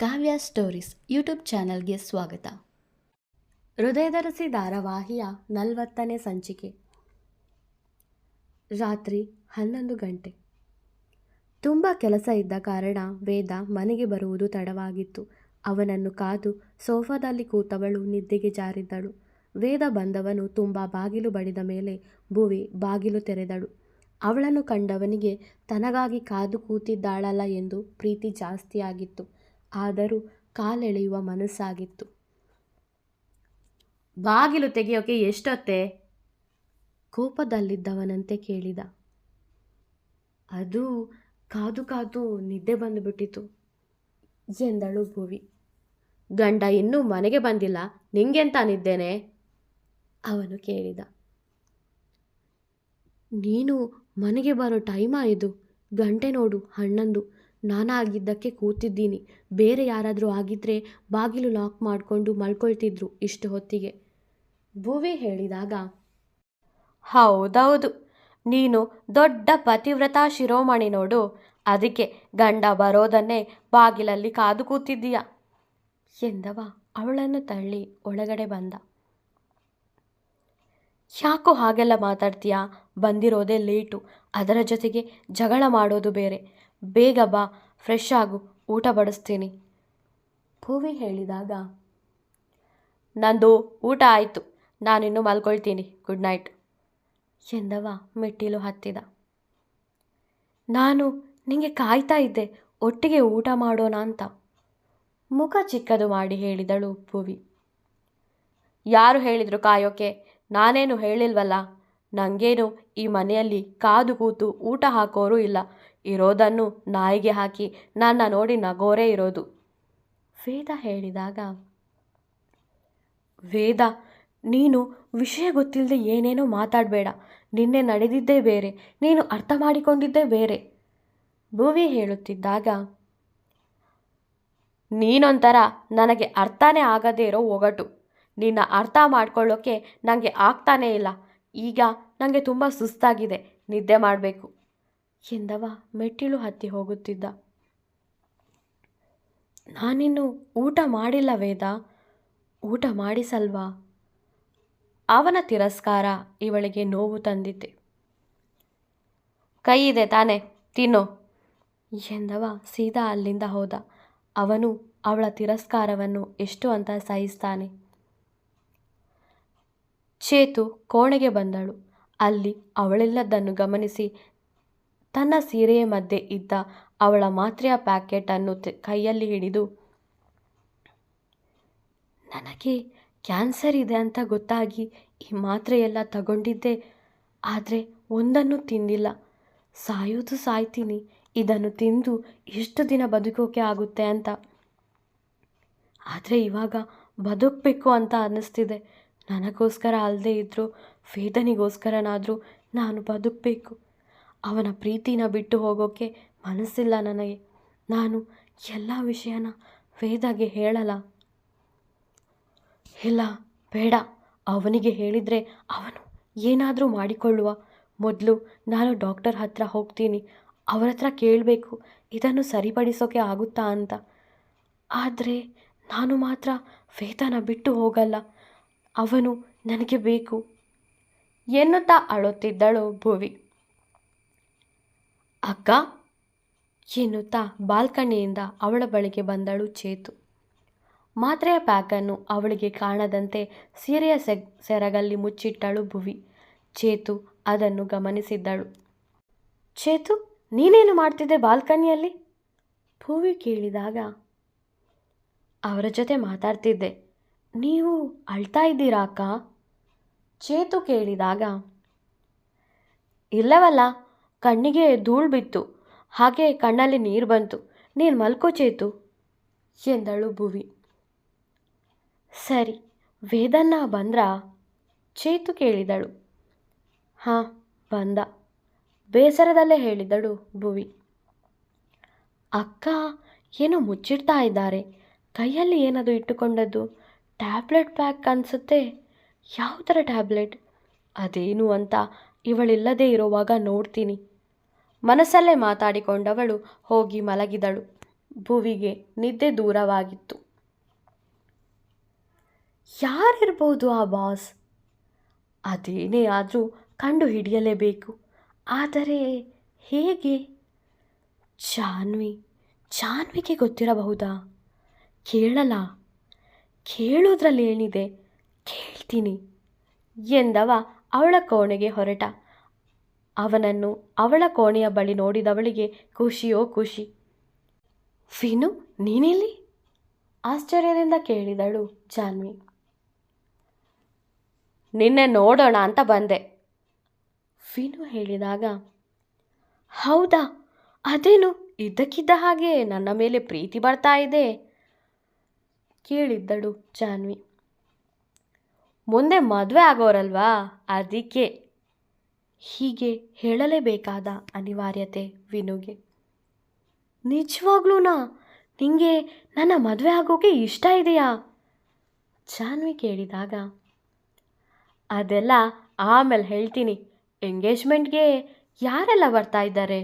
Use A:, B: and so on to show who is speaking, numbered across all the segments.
A: ಕಾವ್ಯ stories YouTube ಚಾನಲ್ಗೆ ಸ್ವಾಗತ. ಹೃದಯದರಸಿ ಧಾರಾವಾಹಿಯ ನಲವತ್ತನೇ ಸಂಚಿಕೆ. ರಾತ್ರಿ ಹನ್ನೊಂದು ಗಂಟೆ. ತುಂಬ ಕೆಲಸ ಇದ್ದ ಕಾರಣ ವೇದ ಮನೆಗೆ ಬರುವುದು ತಡವಾಗಿತ್ತು. ಅವನನ್ನು ಕಾದು ಸೋಫಾದಲ್ಲಿ ಕೂತವಳು ನಿದ್ದೆಗೆ ಜಾರಿದ್ದಳು. ವೇದ ಬಂದವನು ತುಂಬ ಬಾಗಿಲು ಬಡಿದ ಮೇಲೆ ಭುವಿ ಬಾಗಿಲು ತೆರೆದಳು. ಅವಳನ್ನು ಕಂಡವನಿಗೆ ತನಗಾಗಿ ಕಾದು ಕೂತಿದ್ದಾಳಲ್ಲ ಎಂದು ಪ್ರೀತಿ ಜಾಸ್ತಿಯಾಗಿತ್ತು. ಆದರೂ ಕಾಲೆಳೆಯುವ ಮನಸ್ಸಾಗಿತ್ತು. ಬಾಗಿಲು ತೆಗೆಯೋಕೆ ಎಷ್ಟೊತ್ತೆ? ಕೋಪದಲ್ಲಿದ್ದವನಂತೆ ಕೇಳಿದ. ಅದು ಕಾದು ಕಾದು ನಿದ್ದೆ ಬಂದುಬಿಟ್ಟಿತು. ಎಂದಳು ಭುವಿ. ಗಂಡ ಇನ್ನೂ ಮನೆಗೆ ಬಂದಿಲ್ಲ. ನಿಂಗೆಂತ ನಿದ್ದೇನೆ? ಅವನು ಕೇಳಿದ. ನೀನು ಮನೆಗೆ ಬರೋ ಟೈಮಾ ಇದು? ಗಂಟೆ ನೋಡು, ಹನ್ನೊಂದು. ನಾನಾಗಿದ್ದಕ್ಕೆ ಕೂತಿದ್ದೀನಿ. ಬೇರೆ ಯಾರಾದರೂ ಆಗಿದ್ದರೆ ಬಾಗಿಲು ಲಾಕ್ ಮಾಡಿಕೊಂಡು ಮಲ್ಕೊಳ್ತಿದ್ರು ಇಷ್ಟು ಹೊತ್ತಿಗೆ. ಭುವಿ ಹೇಳಿದಾಗ, ಹೌದೌದು, ನೀನು ದೊಡ್ಡ ಪತಿವ್ರತ ಶಿರೋಮಣಿ ನೋಡು. ಅದಕ್ಕೆ ಗಂಡ ಬರೋದನ್ನೇ ಬಾಗಿಲಲ್ಲಿ ಕಾದು ಕೂತಿದ್ದೀಯ. ಎಂದವ ಅವಳನ್ನು ತಳ್ಳಿ ಒಳಗಡೆ ಬಂದ. ಯಾಕೋ ಹಾಗೆಲ್ಲ ಮಾತಾಡ್ತೀಯಾ? ಬಂದಿರೋದೇ ಲೇಟು. ಅದರ ಜೊತೆಗೆ ಜಗಳ ಮಾಡೋದು ಬೇರೆ. ಬೇಗ ಬಾ ಫ್ರೆಶ್ ಆಗು, ಊಟ ಬಡಿಸ್ತೀನಿ. ಭೂವಿ ಹೇಳಿದಾಗ, ನಂದು ಊಟ ಆಯಿತು ನಾನಿನ್ನೂ ಮಲ್ಕೊಳ್ತೀನಿ ಗುಡ್ ನೈಟ್ ಎಂದವ ಮೆಟ್ಟಿಲು ಹತ್ತಿದ. ನಾನು ನಿಂಗೆ ಕಾಯ್ತಾ ಇದ್ದೆ, ಒಟ್ಟಿಗೆ ಊಟ ಮಾಡೋಣ ಅಂತ. ಮುಖ ಚಿಕ್ಕದು ಮಾಡಿ ಹೇಳಿದಳು ಭುವಿ. ಯಾರು ಹೇಳಿದರು ಕಾಯೋಕೆ? ನಾನೇನು ಹೇಳಿಲ್ವಲ್ಲ? ನನಗೇನು ಈ ಮನೆಯಲ್ಲಿ ಕಾದು ಕೂತು ಊಟ ಹಾಕೋರು ಇಲ್ಲ. ಇರೋದನ್ನು ನಾಯಿಗೆ ಹಾಕಿ ನನ್ನ ನೋಡಿ ನಗೋರೇ ಇರೋದು. ವೇದ ಹೇಳಿದಾಗ, ವೇದ, ನೀನು ವಿಷಯ ಗೊತ್ತಿಲ್ಲದೆ ಏನೇನೋ ಮಾತಾಡಬೇಡ. ನಿನ್ನೆ ನಡೆದಿದ್ದೇ ಬೇರೆ, ನೀನು ಅರ್ಥ ಮಾಡಿಕೊಂಡಿದ್ದೇ ಬೇರೆ. ಭೂವಿ ಹೇಳುತ್ತಿದ್ದಾಗ, ನೀನೊಂಥರ ನನಗೆ ಅರ್ಥನೇ ಆಗದೇ ಇರೋ ಒಗಟು. ನಿನ್ನ ಅರ್ಥ ಮಾಡ್ಕೊಳ್ಳೋಕ್ಕೆ ನನಗೆ ಆಗ್ತಾನೇ ಇಲ್ಲ. ಈಗ ನನಗೆ ತುಂಬ ಸುಸ್ತಾಗಿದೆ. ನಿದ್ದೆ ಮಾಡಬೇಕು. ಎಂದವ ಮೆಟ್ಟಿಲು ಹತ್ತಿ ಹೋಗುತ್ತಿದ್ದ. ನಾನಿನ್ನು ಊಟ ಮಾಡಿಲ್ಲ ವೇದ. ಊಟ ಮಾಡಿಸಲ್ವಾ? ಅವನ ತಿರಸ್ಕಾರ ಇವಳಿಗೆ ನೋವು ತಂದಿದ್ದೆ ಕೈ ಇದೆ ತಾನೆ, ತಿನ್ನು ಎಂದವ ಸೀದಾ ಅಲ್ಲಿಂದ ಹೋದ. ಅವನು ಅವಳ ತಿರಸ್ಕಾರವನ್ನು ಎಷ್ಟು ಅಂತ ಸಹಿಸ್ತಾನೆ. ಚೇತು ಕೋಣೆಗೆ ಬಂದಳು. ಅಲ್ಲಿ ಅವಳೆಲ್ಲದನ್ನು ಗಮನಿಸಿ ತನ್ನ ಸೀರೆಯ ಮಧ್ಯೆ ಇದ್ದ ಅವಳ ಮಾತ್ರೆಯ ಪ್ಯಾಕೆಟನ್ನು ಕೈಯಲ್ಲಿ ಹಿಡಿದು, ನನಗೆ ಕ್ಯಾನ್ಸರ್ ಇದೆ ಅಂತ ಗೊತ್ತಾಗಿ ಈ ಮಾತ್ರೆಯೆಲ್ಲ ತಗೊಂಡಿದ್ದೆ. ಆದರೆ ಒಂದನ್ನು ತಿಂದಿಲ್ಲ. ಸಾಯೋದು ಸಾಯ್ತೀನಿ. ಇದನ್ನು ತಿಂದು ಎಷ್ಟು ದಿನ ಬದುಕೋಕೆ ಆಗುತ್ತೆ ಅಂತ. ಆದರೆ ಇವಾಗ ಬದುಕಬೇಕು ಅಂತ ಅನ್ನಿಸ್ತಿದೆ. ನನಗೋಸ್ಕರ ಅಲ್ಲದೆ ಇದ್ದರೂ ವೇದನಿಗೋಸ್ಕರನಾದರೂ ನಾನು ಬದುಕಬೇಕು. ಅವನ ಪ್ರೀತಿನ ಬಿಟ್ಟು ಹೋಗೋಕ್ಕೆ ಮನಸ್ಸಿಲ್ಲ ನನಗೆ. ನಾನು ಎಲ್ಲ ವಿಷಯನ ವೇದಾಗೆ ಹೇಳಲ್ಲ. ಇಲ್ಲ, ಬೇಡ. ಅವನಿಗೆ ಹೇಳಿದರೆ ಅವನು ಏನಾದರೂ ಮಾಡಿಕೊಳ್ಳುವ. ಮೊದಲು ನಾನು ಡಾಕ್ಟರ್ ಹತ್ರ ಹೋಗ್ತೀನಿ. ಅವರ ಹತ್ರ ಕೇಳಬೇಕು, ಇದನ್ನು ಸರಿಪಡಿಸೋಕೆ ಆಗುತ್ತಾ ಅಂತ. ಆದರೆ ನಾನು ಮಾತ್ರ ವೇದನ ಬಿಟ್ಟು ಹೋಗಲ್ಲ. ಅವನು ನನಗೆ ಬೇಕು ಎನ್ನುತ್ತಾ ಅಳುತ್ತಿದ್ದಳು ಭುವಿ. ಅಕ್ಕ, ಎನ್ನುತ್ತಾ ಬಾಲ್ಕನಿಯಿಂದ ಅವಳ ಬಳಿಗೆ ಬಂದಳು ಚೇತು. ಮಾತ್ರೆಯ ಪ್ಯಾಕನ್ನು ಅವಳಿಗೆ ಕಾಣದಂತೆ ಸೀರೆಯ ಸೆಗ್ ಸೆರಗಲ್ಲಿ ಮುಚ್ಚಿಟ್ಟಳು ಭುವಿ. ಚೇತು ಅದನ್ನು ಗಮನಿಸಿದ್ದಳು. ಚೇತು, ನೀನೇನು ಮಾಡ್ತಿದ್ದೆ ಬಾಲ್ಕನಿಯಲ್ಲಿ? ಭುವಿ ಕೇಳಿದಾಗ, ಅವರ ಜೊತೆ ಮಾತಾಡ್ತಿದ್ದೆ. ನೀವು ಅಳ್ತಾ ಇದ್ದೀರಾ ಅಕ್ಕ? ಚೇತು ಕೇಳಿದಾಗ, ಇಲ್ಲವಲ್ಲ ಕಣ್ಣಿಗೆ ಧೂಳು ಬಿತ್ತು. ಹಾಗೆ ಕಣ್ಣಲ್ಲಿ ನೀರು ಬಂತು. ನೀನು ಮಲ್ಕೋ ಚೇತು ಎಂದಳು ಭುವಿ. ಸರಿ ವೇದನ್ನ ಬಂದ್ರಾ? ಚೇತು ಕೇಳಿದಳು. ಹಾಂ, ಬಂದ. ಬೇಸರದಲ್ಲೇ ಹೇಳಿದಳು ಭುವಿ. ಅಕ್ಕ, ಏನೋ ಮುಚ್ಚಿಡ್ತಾ ಇದ್ದಾರೆ. ಕೈಯಲ್ಲಿ ಏನದು ಇಟ್ಟುಕೊಂಡದ್ದು? ಟ್ಯಾಬ್ಲೆಟ್ ಪ್ಯಾಕ್ ಅನಿಸುತ್ತೆ. ಯಾವ ಥರ ಟ್ಯಾಬ್ಲೆಟ್? ಅದೇನು ಅಂತ ಇವಳಿಲ್ಲದೆ ಇರುವಾಗ ನೋಡ್ತೀನಿ. ಮನಸ್ಸಲ್ಲೇ ಮಾತಾಡಿಕೊಂಡವಳು ಹೋಗಿ ಮಲಗಿದಳು. ಭುವಿಗೆ ನಿದ್ದೆ ದೂರವಾಗಿತ್ತು. ಯಾರಿರ್ಬೋದು ಆ ಬಾಸ್? ಅದೇನೇ ಆದರೂ ಕಂಡು ಹಿಡಿಯಲೇಬೇಕು ಆದರೆ ಹೇಗೆ? ಜಾನ್ವಿ, ಜಾನ್ವಿಗೆ ಗೊತ್ತಿರಬಹುದಾ? ಕೇಳಲ್ಲ. ಕೇಳೋದ್ರಲ್ಲಿ ಏನಿದೆ? ಕೇಳ್ತೀನಿ ಎಂದವ ಅವಳ ಕೋಣೆಗೆ ಹೊರಟ. ಅವನನ್ನು ಅವಳ ಕೋಣೆಯ ಬಳಿ ನೋಡಿದವಳಿಗೆ ಖುಷಿಯೋ ಖುಷಿ. ಫೀನು, ನೀನೆಲ್ಲಿ? ಆಶ್ಚರ್ಯದಿಂದ ಕೇಳಿದಳು ಜಾನ್ವಿ. ನಿನ್ನೆ ನೋಡೋಣ ಅಂತ ಬಂದೆ. ಫೀನು ಹೇಳಿದಾಗ, ಹೌದಾ? ಅದೇನು ಇದ್ದಕ್ಕಿದ್ದ ಹಾಗೆ ನನ್ನ ಮೇಲೆ ಪ್ರೀತಿ ಬರ್ತಾ ಇದೆ? ಕೇಳಿದ್ದಳು ಜಾನ್ವಿ. ಮುಂದೆ ಮದುವೆ ಆಗೋರಲ್ವಾ? ಅದಕ್ಕೆ. ಹೀಗೆ ಹೇಳಲೇಬೇಕಾದ ಅನಿವಾರ್ಯತೆ ವಿನುಗೆ. ನಿಜವಾಗ್ಲೂನಾ ನಿಂಗೆ ನನ್ನ ಮದುವೆ ಆಗೋಕೆ ಇಷ್ಟ ಇದೆಯಾ? ಜಾನ್ವಿ ಕೇಳಿದಾಗ, ಅದೆಲ್ಲ ಆಮೇಲೆ ಹೇಳ್ತೀನಿ. ಎಂಗೇಜ್ಮೆಂಟ್ಗೆ ಯಾರೆಲ್ಲ ಬರ್ತಾ ಇದ್ದಾರೆ?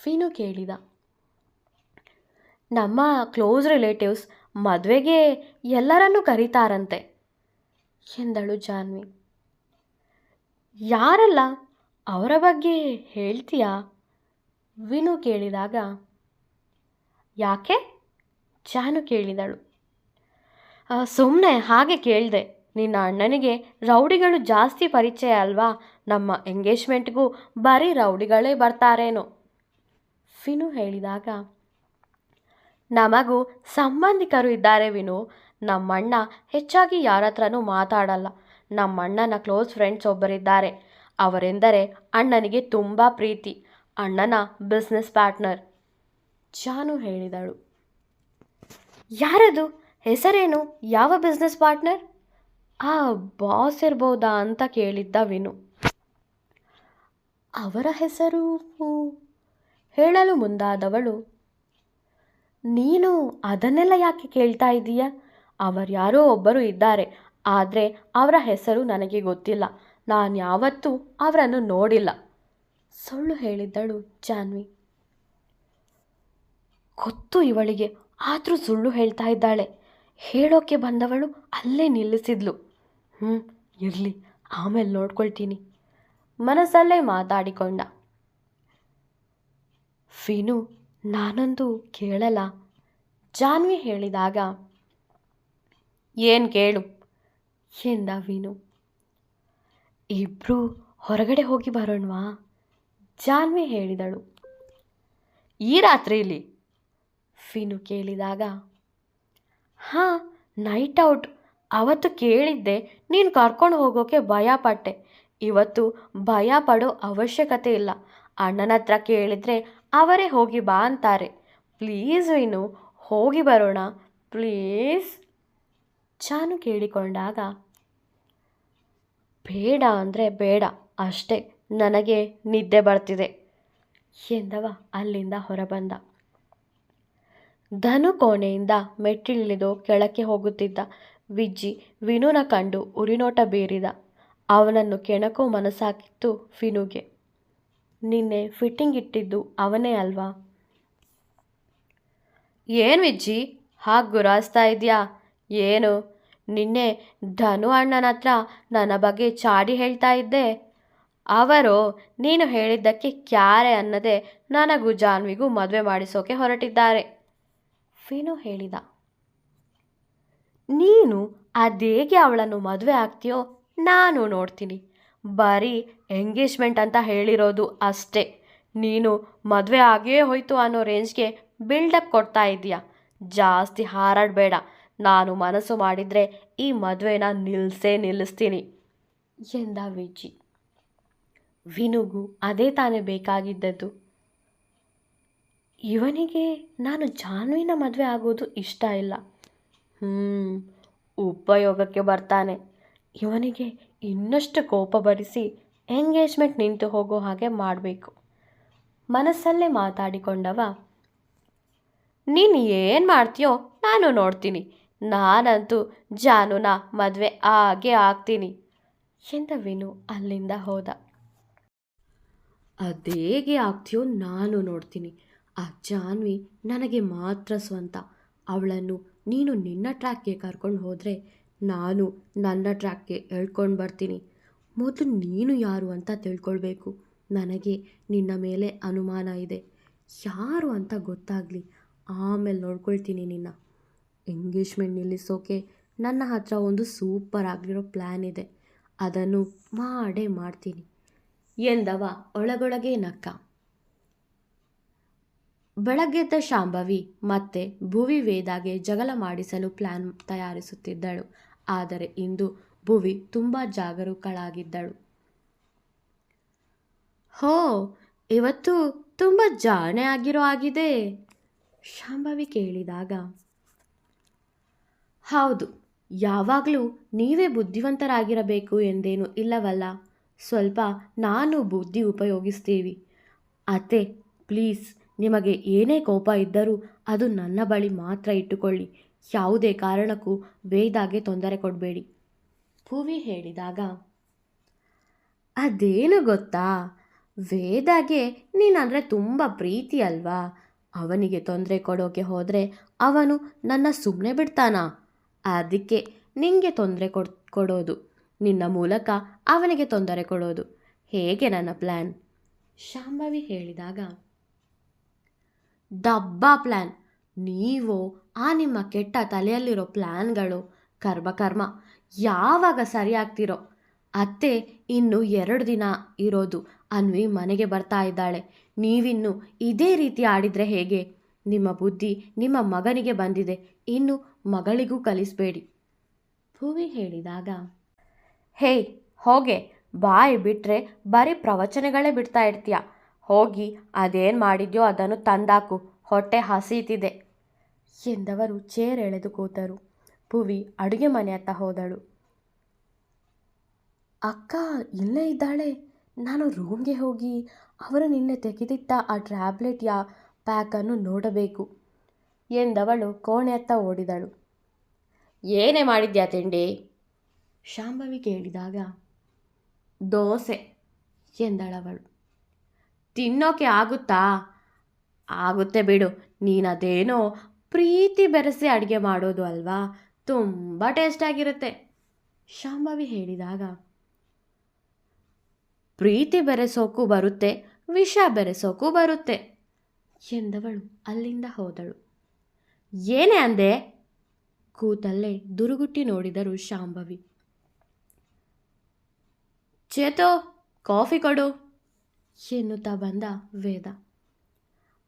A: ಫೀನು ಕೇಳಿದ, ನಮ್ಮ ಕ್ಲೋಸ್ ರಿಲೇಟಿವ್ಸ್ ಮದುವೆಗೆ ಎಲ್ಲರನ್ನೂ ಕರೀತಾರಂತೆ ಎಂದಳು ಜಾನ್ವಿ. ಯಾರಲ್ಲ? ಅವರ ಬಗ್ಗೆ ಹೇಳ್ತೀಯಾ? ವಿನು ಕೇಳಿದಾಗ, ಯಾಕೆ? ಜಾನು ಕೇಳಿದಳು. ಸುಮ್ಮನೆ ಹಾಗೆ ಕೇಳಿದೆ. ನಿನ್ನ ಅಣ್ಣನಿಗೆ ರೌಡಿಗಳು ಜಾಸ್ತಿ ಪರಿಚಯ ಅಲ್ವಾ? ನಮ್ಮ ಎಂಗೇಜ್ಮೆಂಟ್ಗೂ ಬರೀ ರೌಡಿಗಳೇ ಬರ್ತಾರೇನೋ? ವಿನು ಹೇಳಿದಾಗ, ನಮಗೂ ಸಂಬಂಧಿಕರು ಇದ್ದಾರೆ ವಿನು. ನಮ್ಮಣ್ಣ ಹೆಚ್ಚಾಗಿ ಯಾರ ಹತ್ರನೂ ಮಾತಾಡಲ್ಲ. ನಮ್ಮಣ್ಣನ ಕ್ಲೋಸ್ ಫ್ರೆಂಡ್ಸ್ ಒಬ್ಬರಿದ್ದಾರೆ. ಅವರೆಂದರೆ ಅಣ್ಣನಿಗೆ ತುಂಬ ಪ್ರೀತಿ, ಅಣ್ಣನ ಬಿಸ್ನೆಸ್ ಪಾರ್ಟ್ನರ್ ಜಾನು ಹೇಳಿದಳು. ಯಾರದು? ಹೆಸರೇನು? ಯಾವ ಬಿಸ್ನೆಸ್ ಪಾರ್ಟ್ನರ್ ಆ ಬಾಸ್ ಇರ್ಬೋದಾ ಅಂತ ಕೇಳಿದ್ದ ವಿನು. ಅವರ ಹೆಸರು ಹೇಳಲು ಮುಂದಾದವಳು. ನೀನು ಅದನ್ನೆಲ್ಲ ಯಾಕೆ ಕೇಳ್ತಾ ಇದ್ದೀಯ? ಅವರ್ಯಾರೋ ಒಬ್ಬರು ಇದ್ದಾರೆ. ಆದರೆ ಅವರ ಹೆಸರು ನನಗೆ ಗೊತ್ತಿಲ್ಲ. ನಾನು ಯಾವತ್ತೂ ಅವರನ್ನು ನೋಡಿಲ್ಲ. ಸುಳ್ಳು ಹೇಳಿದ್ದಳು ಜಾನ್ವಿ. ಗೊತ್ತು ಇವಳಿಗೆ, ಆದರೂ ಸುಳ್ಳು ಹೇಳ್ತಾ ಇದ್ದಾಳೆ. ಹೇಳೋಕೆ ಬಂದವಳು ಅಲ್ಲೇ ನಿಲ್ಲಿಸಿದ್ಲು. ಹ್ಞೂ ಇರಲಿ, ಆಮೇಲೆ ನೋಡ್ಕೊಳ್ತೀನಿ. ಮನಸ್ಸಲ್ಲೇ ಮಾತಾಡಿಕೊಂಡ. ಫೀನು, ನಾನಂತೂ ಕೇಳಲ್ಲ. ಜಾನ್ವಿ ಹೇಳಿದಾಗ, ಏನು ಕೇಳು? ಎಂದ ವೀನು ಇಬ್ಬರು ಹೊರಗಡೆ ಹೋಗಿ ಬರೋಣವಾ? ಜಾನ್ವಿ ಹೇಳಿದಳು. ಈ ರಾತ್ರಿಯಲ್ಲಿ ಫೀನು ಕೇಳಿದಾಗ, ಹಾಂ ನೈಟ್ ಔಟ್ ಅವತ್ತು ಕೇಳಿದ್ದೆ, ನೀನು ಕರ್ಕೊಂಡು ಹೋಗೋಕೆ ಭಯಪಟ್ಟೆ. ಇವತ್ತು ಭಯ ಪಡೋ ಅವಶ್ಯಕತೆ ಇಲ್ಲ. ಅಣ್ಣನ ಹತ್ರ ಕೇಳಿದರೆ ಅವರೇ ಹೋಗಿ ಬಾ ಅಂತಾರೆ. ಪ್ಲೀಸ್ ವೀನು ಹೋಗಿ ಬರೋಣ. ಪ್ಲೀಸ್. ಚಾನು ಕೇಳಿಕೊಂಡಾಗ ಬೇಡ ಅಂದರೆ ಬೇಡ, ಅಷ್ಟೇ ನನಗೆ ನಿದ್ದೆ ಬರ್ತಿದೆ ಎಂದವ ಅಲ್ಲಿಂದ ಹೊರಬಂದ. ಧನು ಕೋಣೆಯಿಂದ ಮೆಟ್ಟಿಳಿದು ಕೆಳಕ್ಕೆ ಹೋಗುತ್ತಿದ್ದ ವಿಜ್ಜಿ ವಿನುನ ಕಂಡು ಉರಿನೋಟ ಬೀರಿದ. ಅವನನ್ನು ಕೆಣಕೋ ಮನಸ್ಸಾಕಿತ್ತು ವಿನುಗೆ. ನಿನ್ನೆ ಫಿಟ್ಟಿಂಗ್ ಇಟ್ಟಿದ್ದು ಅವನೇ ಅಲ್ವಾ? ಏನು ವಿಜ್ಜಿ, ಹಾಗೆ ಗುರಾಸ್ತಾ ಇದೆಯಾ? ಏನು? ನಿನ್ನೆ ಧನು ಅಣ್ಣನ ಹತ್ರ ನನ್ನ ಬಗ್ಗೆ ಚಾಡಿ ಹೇಳ್ತಾ ಇದ್ದೆ. ಅವರು, ನೀನು ಹೇಳಿದ್ದಕ್ಕೆ ಕ್ಯಾರೆ ಅನ್ನದೆ ನನಗೂ ಜಾನ್ವಿಗೂ ಮದುವೆ ಮಾಡಿಸೋಕೆ ಹೊರಟಿದ್ದಾರೆ. ಫಿನು ಹೇಳಿದ. ನೀನು ಅದೇಗೆ ಅವಳನ್ನು ಮದುವೆ ಆಗ್ತೀಯೋ ನಾನು ನೋಡ್ತೀನಿ. ಬರೀ ಎಂಗೇಜ್ಮೆಂಟ್ ಅಂತ ಹೇಳಿರೋದು ಅಷ್ಟೇ. ನೀನು ಮದುವೆ ಆಗೇ ಹೋಯ್ತು ಅನ್ನೋ ರೇಂಜ್ಗೆ ಬಿಲ್ಡಪ್ ಕೊಡ್ತಾ ಇದೀಯ ಜಾಸ್ತಿ ಹಾರಾಡಬೇಡ. ನಾನು ಮಾಡಿದರೆ ಈ ಮದುವೆನ ನಿಲ್ಲಿಸೇ ನಿಲ್ಲಿಸ್ತೀನಿ ಎಂದ ವಿಜಿ. ವಿನುಗು ಅದೇ ತಾನೇ ಬೇಕಾಗಿದ್ದದ್ದು. ಇವನಿಗೆ ನಾನು ಜಾನ್ವಿನ ಮದುವೆ ಆಗೋದು ಇಷ್ಟ ಇಲ್ಲ. ಹ್ಞೂ ಉಪಯೋಗಕ್ಕೆ ಬರ್ತಾನೆ. ಇವನಿಗೆ ಇನ್ನಷ್ಟು ಕೋಪ ಭರಿಸಿ ಎಂಗೇಜ್ಮೆಂಟ್ ನಿಂತು ಹೋಗೋ ಹಾಗೆ ಮಾಡಬೇಕು. ಮನಸ್ಸಲ್ಲೇ ಮಾತಾಡಿಕೊಂಡವ, ನೀನು ಏನು ಮಾಡ್ತೀಯೋ ನಾನು ನೋಡ್ತೀನಿ. ನಾನಂತೂ ಜಾನುನ ಮದುವೆ ಆಗೇ ಆಗ್ತೀನಿ ಎಂದ ವಿನು ಅಲ್ಲಿಂದ ಹೋದ. ಅದೇಗೆ ಆಗ್ತೀಯೋ ನಾನು ನೋಡ್ತೀನಿ. ಆ ಜಾನ್ವಿ ನನಗೆ ಮಾತ್ರ ಸ್ವಂತ. ಅವಳನ್ನು ನೀನು ನಿನ್ನ ಟ್ರ್ಯಾಕ್ಗೆ ಕರ್ಕೊಂಡು ಹೋದರೆ ನಾನು ನನ್ನ ಟ್ರ್ಯಾಕ್ಗೆ ಎಳ್ಕೊಂಡು ಬರ್ತೀನಿ. ಮೊದಲು ನೀನು ಯಾರು ಅಂತ ತಿಳ್ಕೊಳ್ಬೇಕು. ನನಗೆ ನಿನ್ನ ಮೇಲೆ ಅನುಮಾನ ಇದೆ. ಯಾರು ಅಂತ ಗೊತ್ತಾಗಲಿ. ಆಮೇಲೆ ನೋಡ್ಕೊಳ್ತೀನಿ ನಿನ್ನ. ಎಂಗೇಜ್ಮೆಂಟ್ ನಿಲ್ಲಿಸೋಕೆ ನನ್ನ ಹತ್ರ ಒಂದು ಸೂಪರ್ ಆಗಿರೋ ಪ್ಲ್ಯಾನ್ ಇದೆ. ಅದನ್ನು ಮಾಡೇ ಮಾಡ್ತೀನಿ. ಎಂದವ ಒಳಗೊಳಗೆ ನಕ್ಕ. ಬೆಳಗ್ಗೆದ್ದ ಶಾಂಭವಿ ಮತ್ತೆ ಭುವಿ ವೇದಾಗೆ ಜಗಳ ಮಾಡಿಸಲು ಪ್ಲ್ಯಾನ್ ತಯಾರಿಸುತ್ತಿದ್ದಳು. ಆದರೆ ಇಂದು ಭುವಿ ತುಂಬ ಜಾಗರೂಕಳಾಗಿದ್ದಳು. ಹೋ, ಇವತ್ತು ತುಂಬ ಜಾಣೆ ಆಗಿರೋ ಆಗಿದೆ ಶಾಂಭವಿ ಕೇಳಿದಾಗ ಹೌದು, ಯಾವಾಗಲೂ ನೀವೇ ಬುದ್ಧಿವಂತರಾಗಿರಬೇಕು ಎಂದೇನು ಇಲ್ಲವಲ್ಲ. ಸ್ವಲ್ಪ ನಾನು ಬುದ್ಧಿ ಉಪಯೋಗಿಸ್ತೀವಿ. ಅತ್ತೆ, ಪ್ಲೀಸ್, ನಿಮಗೆ ಏನೇ ಕೋಪ ಇದ್ದರೂ ಅದು ನನ್ನ ಬಳಿ ಮಾತ್ರ ಇಟ್ಟುಕೊಳ್ಳಿ. ಯಾವುದೇ ಕಾರಣಕ್ಕೂ ವೇದಾಗೆ ತೊಂದರೆ ಕೊಡಬೇಡಿ. ಭುವಿ ಹೇಳಿದಾಗ, ಅದೇನು ಗೊತ್ತಾ? ವೇದಾಗೆ ನೀನಂದರೆ ತುಂಬ ಪ್ರೀತಿ ಅಲ್ವಾ? ಅವನಿಗೆ ತೊಂದರೆ ಕೊಡೋಕೆ ಹೋದರೆ ಅವನು ನನ್ನ ಸುಮ್ಮನೆ ಬಿಡ್ತಾನಾ? ಅದಕ್ಕೆ ನಿನಗೆ ತೊಂದರೆ ಕೊಡ್, ಕೊಡೋದು. ನಿನ್ನ ಮೂಲಕ ಅವನಿಗೆ ತೊಂದರೆ ಕೊಡೋದು. ಹೇಗೆ ನನ್ನ ಪ್ಲ್ಯಾನ್ ಶಾಂಭವಿ ಹೇಳಿದಾಗ ಡಬ್ಬಾ ಪ್ಲ್ಯಾನ್ ನೀವು ಆ ನಿಮ್ಮ ಕೆಟ್ಟ ತಲೆಯಲ್ಲಿರೋ ಪ್ಲ್ಯಾನ್ಗಳು ಕರ್ಮಕರ್ಮ ಯಾವಾಗ ಯಾವಾಗ ಸರಿಯಾಗ್ತಿರೋ ಅತ್ತೆ ಇನ್ನು ಎರಡು ದಿನ ಇರೋದು. ಅನ್ವಿ ಮನೆಗೆ ಬರ್ತಾ ಇದ್ದಾಳೆ. ನೀವಿನ್ನು ಇದೇ ರೀತಿ ಆಡಿದರೆ ಹೇಗೆ? ನಿಮ್ಮ ಬುದ್ಧಿ ನಿಮ್ಮ ಮಗನಿಗೆ ಬಂದಿದೆ. ಇನ್ನು ಮಗಳಿಗೂ ಕಲಿಸಬೇಡಿ. ಭುವಿ ಹೇಳಿದಾಗ ಹೇ ಹೋಗೆ ಬಾಯಿ ಬಿಟ್ಟರೆ ಬರೀ ಪ್ರವಚನಗಳೇ ಬಿಡ್ತಾ ಇರ್ತೀಯ. ಹೋಗಿ ಅದೇನು ಮಾಡಿದ್ಯೋ ಅದನ್ನು ತಂದಾಕು ಹೊಟ್ಟೆ ಹಸೀತಿದೆ. ಎಂದವರು ಚೇರ್ ಎಳೆದು ಕೂತರು. ಭುವಿ ಅಡುಗೆ ಮನೆ ಹತ್ತ ಹೋದಳು. ಅಕ್ಕ ಇಲ್ಲೇ ಇದ್ದಾಳೆ. ನಾನು ರೂಮ್ಗೆ ಹೋಗಿ ಅವರು ನಿನ್ನೆ ತೆಗೆದಿಟ್ಟ ಆ ಟ್ಯಾಬ್ಲೆಟ್ ಯಾ ಪ್ಯಾಕನ್ನು ನೋಡಬೇಕು. ಎಂದವಳು ಕೋಣೆಯತ್ತ ಓಡಿದಳು. ಏನೇ ಮಾಡಿದ್ಯಾ ತಿಂಡಿ? ಶಾಂಭವಿ ಕೇಳಿದಾಗ, ದೋಸೆ, ಎಂದಳವಳು. ತಿನ್ನೋಕೆ ಆಗುತ್ತಾ? ಆಗುತ್ತೆ ಬಿಡು. ನೀನದೇನೋ ಪ್ರೀತಿ ಬೆರೆಸಿ ಅಡುಗೆ ಮಾಡೋದು ಅಲ್ವಾ? ತುಂಬ ಟೇಸ್ಟಾಗಿರುತ್ತೆ ಶಾಂಭವಿ ಹೇಳಿದಾಗ, ಪ್ರೀತಿ ಬೆರೆಸೋಕ್ಕೂ ಬರುತ್ತೆ, ವಿಷ ಬೆರೆಸೋಕ್ಕೂ ಬರುತ್ತೆ, ಎಂದವಳು ಅಲ್ಲಿಂದ ಹೋದಳು. ಏನೇ ಅಂದೆ? ಕೂತಲ್ಲೇ ದುರುಗುಟ್ಟಿ ನೋಡಿದರು ಶಾಂಭವಿ. ಚೇತೋ, ಕಾಫಿ ಕೊಡು ಎನ್ನುತ್ತಾ ಬಂದ ವೇದ.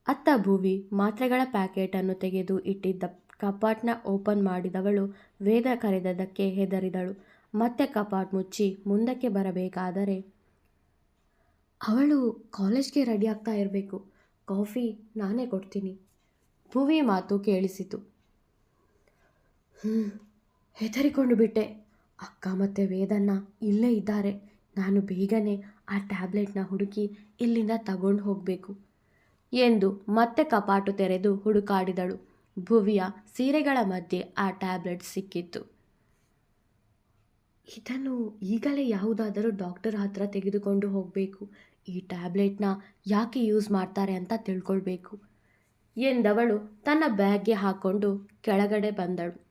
A: ಅತ್ತ ಭುವಿ ಮಾತ್ರೆಗಳ ಪ್ಯಾಕೆಟನ್ನು ತೆಗೆದು ಇಟ್ಟಿದ್ದ ಕಪಾಟ್ನ ಓಪನ್ ಮಾಡಿದವಳು ವೇದ ಕರೆದದಕ್ಕೆ ಹೆದರಿದಳು. ಮತ್ತೆ ಕಪಾಟ್ ಮುಚ್ಚಿ ಮುಂದಕ್ಕೆ ಬರಬೇಕಾದರೆ? ಅವಳು ಕಾಲೇಜ್ಗೆ ರೆಡಿ ಆಗ್ತಾ ಇರಬೇಕು. ಕಾಫಿ ನಾನೇ ಕೊಡ್ತೀನಿ. ಭುವಿ ಮಾತು ಕೇಳಿಸಿತು. ಹ್ಞೂ ಹೆದರಿಕೊಂಡು ಬಿಟ್ಟೆ. ಅಕ್ಕ ಮತ್ತು ವೇದನ್ನ ಇಲ್ಲೇ ಇದ್ದಾರೆ. ನಾನು ಬೇಗನೆ ಆ ಟ್ಯಾಬ್ಲೆಟ್ನ ಹುಡುಕಿ ಇಲ್ಲಿಂದ ತಗೊಂಡು ಹೋಗಬೇಕು ಎಂದು ಮತ್ತೆ ಕಪಾಟು ತೆರೆದು ಹುಡುಕಾಡಿದಳು. ಭುವಿಯ ಸೀರೆಗಳ ಮಧ್ಯೆ ಆ ಟ್ಯಾಬ್ಲೆಟ್ ಸಿಕ್ಕಿತ್ತು. ಇದನ್ನು ಈಗಲೇ ಯಾವುದಾದರೂ ಡಾಕ್ಟರ್ ಹತ್ರ ತೆಗೆದುಕೊಂಡು ಹೋಗಬೇಕು. ಈ ಟ್ಯಾಬ್ಲೆಟ್ನ ಯಾಕೆ ಯೂಸ್ ಮಾಡ್ತಾರೆ ಅಂತ ತಿಳ್ಕೊಳ್ಬೇಕು. ಎಂದವಳು ತನ್ನ ಬ್ಯಾಗ್ಗೆ ಹಾಕೊಂಡು ಕೆಳಗಡೆ ಬಂದಳು.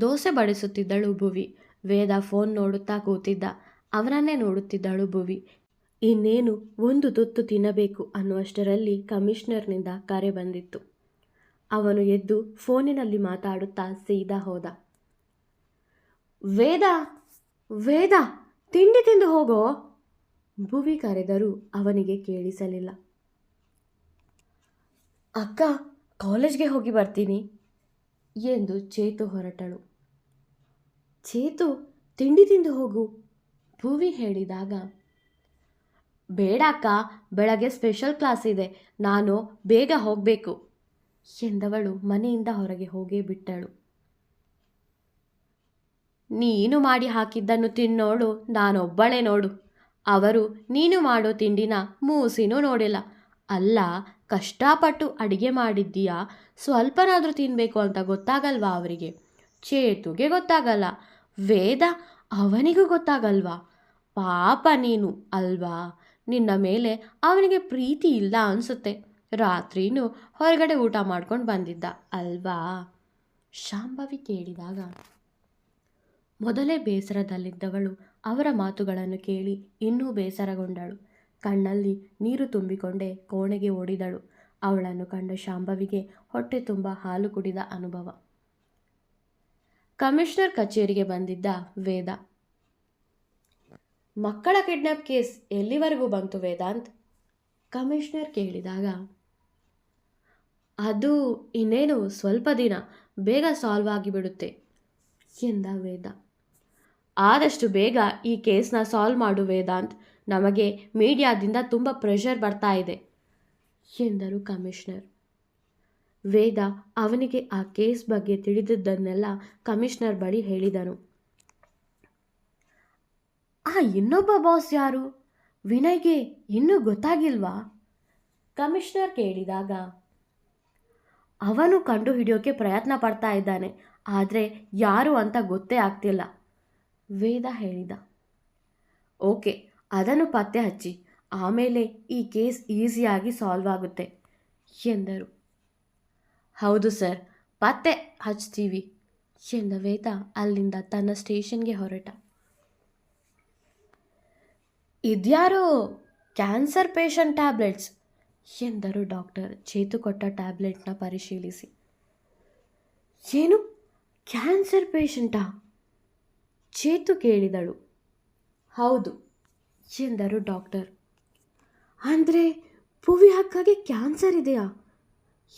A: ದೋಸೆ ಬಡಿಸುತ್ತಿದ್ದಳು ಭುವಿ. ವೇದ ಫೋನ್ ನೋಡುತ್ತಾ ಕೂತಿದ್ದ. ಅವನನ್ನೇ ನೋಡುತ್ತಿದ್ದಳು ಭುವಿ. ಇನ್ನೇನು ಒಂದು ತುತ್ತು ತಿನ್ನಬೇಕು ಅನ್ನುವಷ್ಟರಲ್ಲಿ ಕಮಿಷನರ್ನಿಂದ ಕರೆ ಬಂದಿತ್ತು. ಅವನು ಎದ್ದು ಫೋನಿನಲ್ಲಿ ಮಾತಾಡುತ್ತಾ ಸೀದಾ ಹೋದ. ವೇದ ವೇದ, ತಿಂಡಿ ತಿಂದು ಹೋಗೋ? ಭುವಿ ಕರೆದರೂ ಅವನಿಗೆ ಕೇಳಿಸಲಿಲ್ಲ. ಅಕ್ಕ, ಕಾಲೇಜ್ಗೆ ಹೋಗಿ ಬರ್ತೀನಿ. ಎಂದು ಚೇತು ಹೊರಟಳು. ಚೇತು, ತಿಂಡಿ ತಿಂದು ಹೋಗು, ಭೂವಿ ಹೇಳಿದಾಗ. ಬೇಡ ಅಕ್ಕ, ಬೆಳಗ್ಗೆ ಸ್ಪೆಷಲ್ ಕ್ಲಾಸ್ ಇದೆ, ನಾನು ಬೇಗ ಹೋಗಬೇಕು ಎಂದವಳು ಮನೆಯಿಂದ ಹೊರಗೆ ಹೋಗೇ ಬಿಟ್ಟಳು. ನೀನು ಮಾಡಿ ಹಾಕಿದ್ದನ್ನು ತಿನ್ನೋಳು, ನಾನೊಬ್ಬಳೇ ನೋಡು. ಅವರು, ನೀನು ಮಾಡೋ ತಿಂಡಿನ ಮೂಸಿನೂ ನೋಡಿಲ್ಲ. ಅಲ್ಲ ಕಷ್ಟಪಟ್ಟು ಅಡಿಗೆ ಮಾಡಿದ್ದೀಯಾ? ಸ್ವಲ್ಪನಾದರೂ ತಿನ್ನಬೇಕು ಅಂತ ಗೊತ್ತಾಗಲ್ವಾ ಅವರಿಗೆ? ಚೇತುಗೆ ಗೊತ್ತಾಗಲ್ಲ. ವೇದ ಅವನಿಗೂ ಗೊತ್ತಾಗಲ್ವಾ? ಪಾಪ ನೀನು, ಅಲ್ವಾ? ನಿನ್ನ ಮೇಲೆ ಅವನಿಗೆ ಪ್ರೀತಿ ಇಲ್ಲ ಅನಿಸುತ್ತೆ. ರಾತ್ರಿನೂ ಹೊರಗಡೆ ಊಟ ಮಾಡ್ಕೊಂಡು ಬಂದಿದ್ದ, ಅಲ್ವಾ? ಶಾಂಭವಿ ಕೇಳಿದಾಗ, ಮೊದಲೇ ಬೇಸರದಲ್ಲಿದ್ದವಳು ಅವರ ಮಾತುಗಳನ್ನು ಕೇಳಿ ಇನ್ನೂ ಬೇಸರಗೊಂಡಳು. ಕಣ್ಣಲ್ಲಿ ನೀರು ತುಂಬಿಕೊಂಡೇ ಕೋಣೆಗೆ ಓಡಿದಳು. ಅವಳನ್ನು ಕಂಡ ಶಾಂಭವಿಗೆ ಹೊಟ್ಟೆ ತುಂಬ ಹಾಲು ಕುಡಿದ ಅನುಭವ. ಕಮಿಷನರ್ ಕಚೇರಿಗೆ ಬಂದಿದ್ದ ವೇದ. ಮಕ್ಕಳ ಕಿಡ್ನಾಪ್ ಕೇಸ್ ಎಲ್ಲಿವರೆಗೂ ಬಂತು ವೇದಾಂತ್? ಕಮಿಷನರ್ ಕೇಳಿದಾಗ, ಅದು ಇನ್ನೇನು ಸ್ವಲ್ಪ ದಿನ, ಬೇಗ ಸಾಲ್ವ್ ಆಗಿಬಿಡುತ್ತೆ ಎಂದ ವೇದ. ಆದಷ್ಟು ಬೇಗ ಈ ಕೇಸ್ನ ಸಾಲ್ವ್ ಮಾಡು ವೇದಾಂತ್. ನಮಗೆ ಮೀಡಿಯಾದಿಂದ ತುಂಬ ಪ್ರೆಷರ್ ಬರ್ತಾ ಇದೆ, ಎಂದರು ಕಮಿಷನರ್. ವೇದ ಅವನಿಗೆ ಆ ಕೇಸ್ ಬಗ್ಗೆ ತಿಳಿದಿದ್ದನ್ನೆಲ್ಲ ಕಮಿಷನರ್ ಬಳಿ ಹೇಳಿದನು. ಆ ಇನ್ನೊಬ್ಬ ಬಾಸ್ ಯಾರು? ವಿನಯ್ಗೆ ಇನ್ನೂ ಗೊತ್ತಾಗಿಲ್ವಾ? ಕಮಿಷನರ್ ಕೇಳಿದಾಗ, ಅವನು ಕಂಡು ಹಿಡಿಯೋಕೆ ಪ್ರಯತ್ನ ಪಡ್ತಾ ಇದ್ದಾನೆ, ಆದರೆ ಯಾರು ಅಂತ ಗೊತ್ತೇ ಆಗ್ತಿಲ್ಲ, ವೇದ ಹೇಳಿದ. ಓಕೆ ಅದನ್ನು ಪತ್ತೆ ಹಚ್ಚಿ, ಆಮೇಲೆ ಈ ಕೇಸ್ ಈಸಿಯಾಗಿ ಸಾಲ್ವ್ ಆಗುತ್ತೆ ಎಂದರು. ಹೌದು ಸರ್, ಪತ್ತೆ ಹಚ್ತೀವಿ ಎಂದ ವೇದ ಅಲ್ಲಿಂದ ತನ್ನ ಸ್ಟೇಷನ್ಗೆ ಹೊರಟ. ಇದ್ಯಾರೋ ಕ್ಯಾನ್ಸರ್ ಪೇಷಂಟ್ ಟ್ಯಾಬ್ಲೆಟ್ಸ್ ಎಂದರು ಡಾಕ್ಟರ್ ಚೇತು ಕೊಟ್ಟ ಟ್ಯಾಬ್ಲೆಟ್ನ ಪರಿಶೀಲಿಸಿ. ಏನು, ಕ್ಯಾನ್ಸರ್ ಪೇಷಂಟಾ? ಚೇತು ಕೇಳಿದಳು. ಹೌದು ಎಂದರು ಡಾಕ್ಟರ್. ಅಂದರೆ ಪುವಿ ಹಕ್ಕಾಗೆ ಕ್ಯಾನ್ಸರ್ ಇದೆಯಾ?